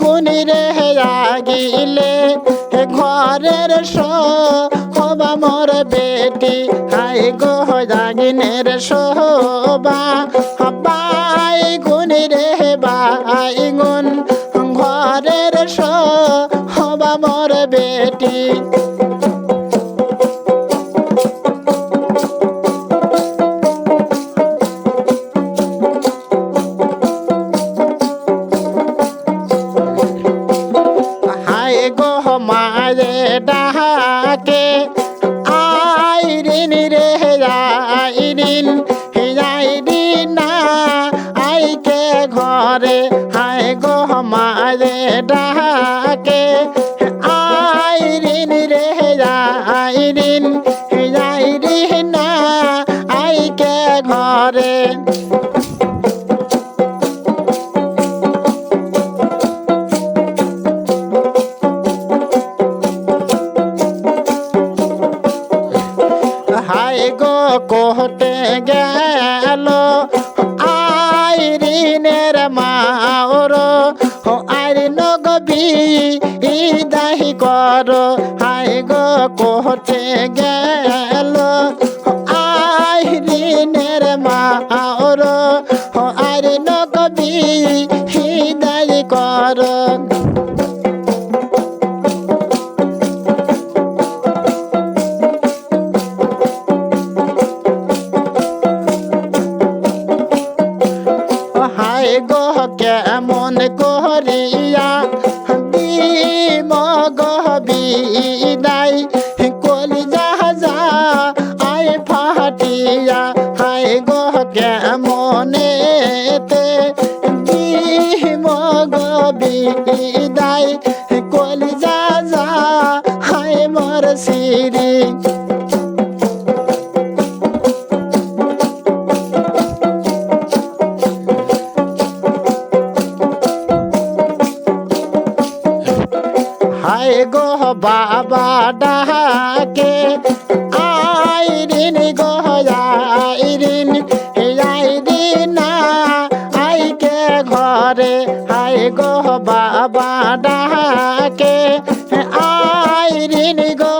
গুনি রে আগিলে ঘরের হবা মোর বেটি। হাই গো জাগিনের শোভা হবাই গুনি রে বাই গুন ঘরের হবা মোর বেটি। ডাকে আইরিন রে আইরিন আইরিন না। আইকে ঘরে হাই গো মারে ডাকে। আইরিন রে আইরিন আইরিন না। আইকে ঘরে কোহতে গেল। আইরিনের মাওর হো আইরিন গবি ইদাহি কর। হাই গো, কোহতে গেল। আইরিনের মাওর গো কেমন করিয়া? মগ বিদাই কলি যাহা আই ফাটিয়া। হাই গো কেমনেতে মগ বিদাই কলি যা হাই মর সিরি হায় গো বাবা ডাকে। আইরিন গো আইরিন আইকে গো বাবা ডাকে। আইরিন গো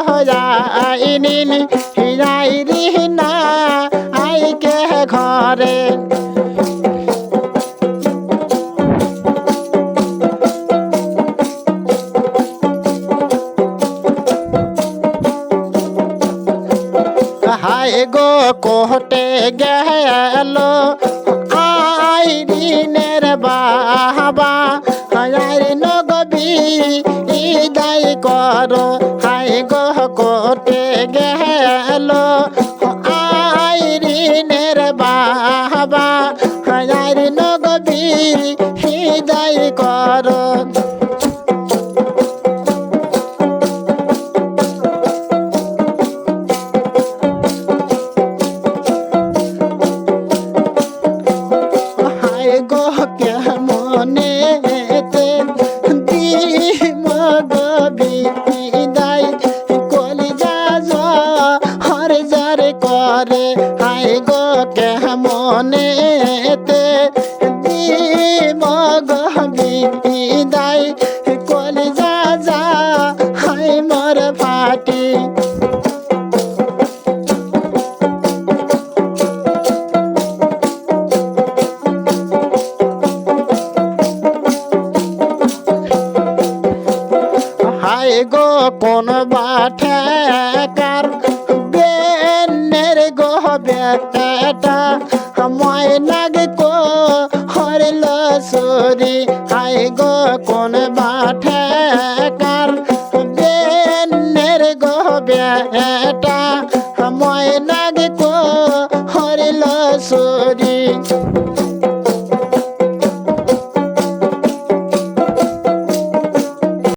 হায় গো কোহটে গেল? আইরিনের বাবা হায়ার নগবি ইদাই কর। হায় গো কোহটে গেল? বিদায় কলি যা হর যার করে। হায় গো, কেমনে মগ বিদায় কলি যা হায় মর ফাটি কোন বাঠাকার বেনের গো বেটা ময়নাগ কো হরল সরি হায় গো কোন বাঠাকার বেনের গো বেটা ময়নাগ কো হরল সরি